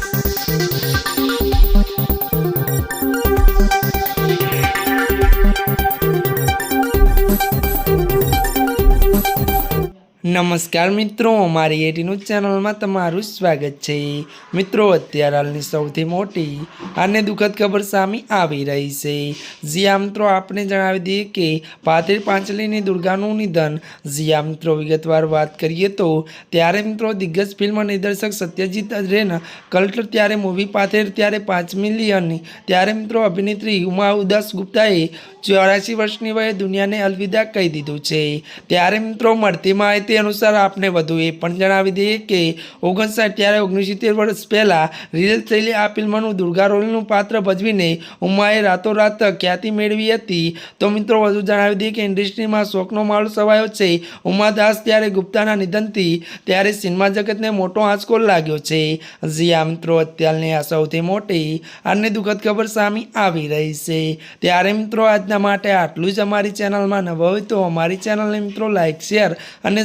Thank નમસ્કાર મિત્રો અમારી એટીનું ચેનલમાં તમારું સ્વાગત છે. મિત્રો, અત્યારે હાલની સૌથી મોટી અને દુઃખદ ખબર સામે આવી રહી છે. જ્યાં મિત્રો આપણે જણાવી દઈએ કે પાથરી પાંચલીની દુર્ગાનું નિધન. જ્યાં મિત્રો, વિગતવાર વાત કરીએ તો ત્યારે, મિત્રો, દિગ્ગજ ફિલ્મ નિર્દેશક સત્યજીત રેન કલ્ટર ત્યારે મૂવી પાથેર ત્યારે પાંચ મિલિયનની ત્યારે, મિત્રો, અભિનેત્રી ઉમા ઉદાસ ગુપ્તાએ ચોરાશી વર્ષની વયે દુનિયાને અલવિદા કહી દીધું છે. ત્યારે, મિત્રો, મળતી માહિતી અનુસાર આપને વધુ એ પણ જણાવી દઈએ કે ઓગણસાઠ ત્યારે ઓગણીસિત્તેર વર્ષ પહેલાં રિલીઝ થયેલી આ ફિલ્મનું દુર્ગા રોલનું પાત્ર ભજવીને ઉમાએ રાતોરાત ખ્યાતિ મેળવી હતી. તો મિત્રો, વધુ જણાવી દઈએ કે ઇન્ડસ્ટ્રીમાં શોકનો માહોલ સવાયો છે. ઉમા દાસ ત્યારે ગુપ્તાના નિધનથી ત્યારે સિનેમા જગતને મોટો આંચકો લાગ્યો છે. જી આ મિત્રો, અત્યારની આ સૌથી મોટી અને દુઃખદ ખબર સામે આવી રહી છે. ત્યારે મિત્રો, આજના માટે આટલું જ અમારી ચેનલમાં નવો હોય તો અમારી ચેનલને મિત્રો, લાઈક, શેર અને